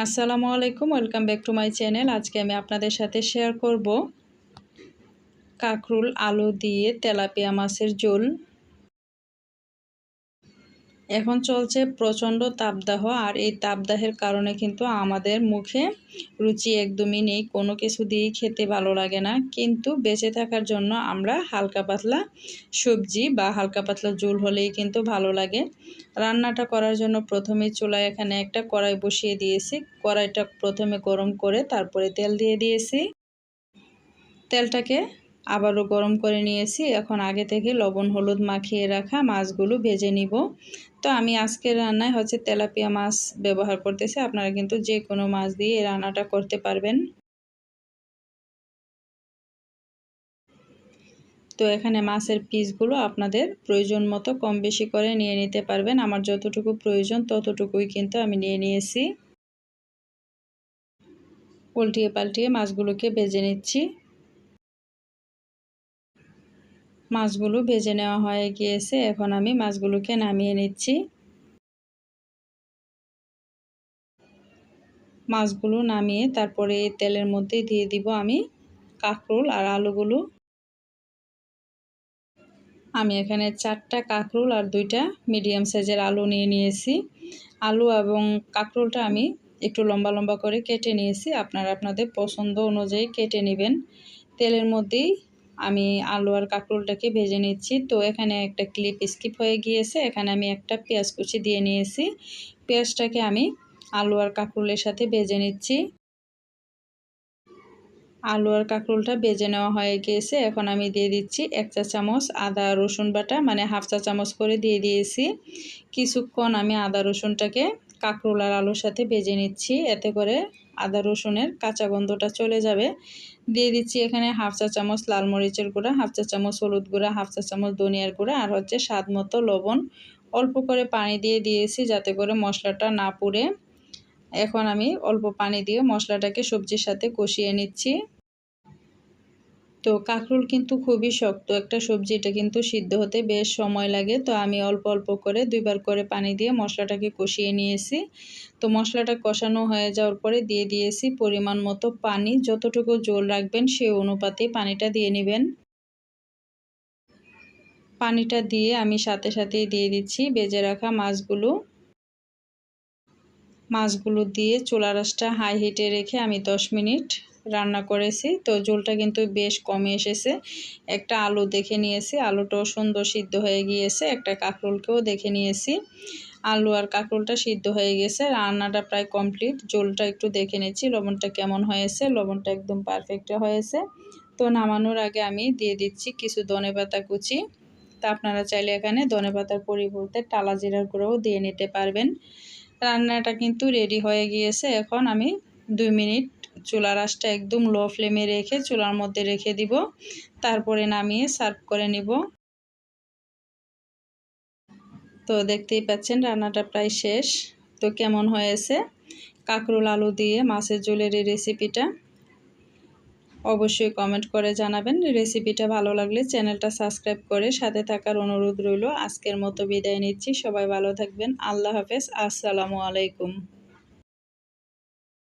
আসসালামু আলাইকুম, welcome back to my channel. আজকে আমি আপনাদের সাথে শেয়ার করব কাকরুল আলু দিয়ে তেলাপিয়া মাছের ঝোল। এখন চলছে প্রচণ্ড তাপদাহ আর এই তাপদাহের কারণে কিন্তু আমাদের মুখে রুচি একদমই নেই, কোনো কিছু দিয়েই খেতে ভালো লাগে না। কিন্তু বেঁচে থাকার জন্য আমরা হালকা পাতলা সবজি বা হালকা পাতলা জোল হলেই কিন্তু ভালো লাগে। রান্নাটা করার জন্য প্রথমে চুলায় এখানে একটা কড়াই বসিয়ে দিয়েছি। কড়াইটা প্রথমে গরম করে তারপরে তেল দিয়ে দিয়েছি। তেলটাকে আবারও গরম করে নিয়েছি। এখন আগে থেকে লবণ, হলুদ মাখিয়ে রাখা মাছগুলো ভেজে নিব। তো আমি আজকের রান্নায় হচ্ছে তেলাপিয়া মাছ ব্যবহার করতেছি। আপনারা কিন্তু যে কোনো মাছ দিয়ে এই রান্নাটা করতে পারবেন। তো এখানে মাছের পিসগুলো আপনাদের প্রয়োজন মতো কম বেশি করে নিয়ে নিতে পারবেন। আমার যতটুকু প্রয়োজন ততটুকুই কিন্তু আমি নিয়ে নিয়েছি। উল্টিয়ে পাল্টিয়ে মাছগুলোকে ভেজে নিচ্ছি। মাছগুলো ভেজে নেওয়া হয়ে গিয়েছে, এখন আমি মাছগুলোকে নামিয়ে নিচ্ছি। মাছগুলো নামিয়ে তারপরে তেলের মধ্যে দিয়ে দিব আমি কাঁকরোল আর আলুগুলো। আমি এখানে চারটা কাঁকরোল আর দুইটা মিডিয়াম সাইজের আলু নিয়ে নিয়েছি। আলু এবং কাঁকরোলটা আমি একটু লম্বা লম্বা করে কেটে নিয়েছি, আপনারা আপনাদের পছন্দ অনুযায়ী কেটে নেবেন। তেলের মধ্যেই আমি আলু আর কাঁকরোলটাকে ভেজে নিচ্ছি। তো এখানে একটা ক্লিপ স্কিপ হয়ে গিয়েছে। এখানে আমি একটা পেঁয়াজ কুচি দিয়ে নিয়েছি। পেঁয়াজটাকে আমি আলু আর কাঁকরোলের সাথে ভেজে নিচ্ছি। আলু আর কাঁকরোলটা বেজে নেওয়া হয়ে গিয়েছে এখন আমি দিয়ে দিচ্ছি এক চা চামচ আদা, রসুন বাটা মানে হাফ চা চামচ করে দিয়ে দিয়েছি। কিছুক্ষণ আমি আদা, রসুনটাকে কাঁকরোল আর আলুর সাথে বেজে নিচ্ছি। এতে করে আদা, রসুনের কাঁচা গন্ধটা চলে যাবে। দিয়ে দিচ্ছি এখানে হাফ চা চামচ লাল মরিচের গুঁড়া, হাফ চা চামচ হলুদ গুঁড়া, হাফ চা চামচ ধনিয়ার গুঁড়া আর হচ্ছে স্বাদ মতো লবণ। অল্প করে পানি দিয়ে দিয়েছি যাতে করে মশলাটা না পুড়ে। এখন আমি অল্প পানি দিয়ে মশলাটাকে সবজির সাথে কষিয়ে নিচ্ছি। তো কাঁকরুল কিন্তু খুবই শক্ত একটা সবজি, এটা কিন্তু সিদ্ধ হতে বেশ সময় লাগে। তো আমি অল্প অল্প করে দুইবার করে পানি দিয়ে মশলাটাকে কষিয়ে নিয়েছি। তো মশলাটা কষানো হয়ে যাওয়ার পরে দিয়ে দিয়েছি পরিমাণ মতো পানি। যতটুকু জল রাখবেন সেই অনুপাতে পানিটা দিয়ে নেবেন। পানিটা দিয়ে আমি সাথে সাথে দিয়ে দিচ্ছি বেজে রাখা মাছগুলো। মাছগুলো দিয়ে চুলা রাসটা হাই হিটে রেখে আমি 10 মিনিট রান্না করেছি। তো ঝোলটা কিন্তু বেশ কমে এসেছে। একটা আলু দেখে নিয়েছি। আলুটাও সুন্দর সিদ্ধ হয়ে গিয়েছে। একটা কাঁকরোলকেও দেখে নিয়েছি। আলু আর কাঁকরোলটা সিদ্ধ হয়ে গেছে। রান্নাটা প্রায় কমপ্লিট। ঝোলটা একটু দেখে নিচ্ছি। লবণটা কেমন হয়েছে? লবণটা একদম পারফেক্ট হয়েছে। তো নামানোর আগে আমি দিয়ে দিচ্ছি কিছু ধনে পাতা কুচি। তা আপনারা চাইলে এখানে ধনে পাতার পরিবর্তে টালা জিরার গুঁড়োও দিয়ে নিতে পারবেন। রান্নাটা কিন্তু রেডি হয়ে গিয়েছে। এখন আমি দুই মিনিট চুলার আঁচটা একদম লো ফ্লেমে রেখে চুলার মধ্যে রেখে দিব। তারপরে নামিয়ে সার্ভ করে নিব। তো দেখতেই পাচ্ছেন রান্নাটা প্রায় শেষ। তো কেমন হয়েছে? কাঁকরোল আলু দিয়ে মাছের ঝোলের এই রেসিপিটা অবশ্যই কমেন্ট করে জানাবেন। রেসিপিটা ভালো লাগলে চ্যানেলটা সাবস্ক্রাইব করে সাথে থাকার অনুরোধ রইল। আজকের মতো বিদায় নিচ্ছি। সবাই ভালো থাকবেন। আল্লাহ হাফেজ। আসসালামু আলাইকুম।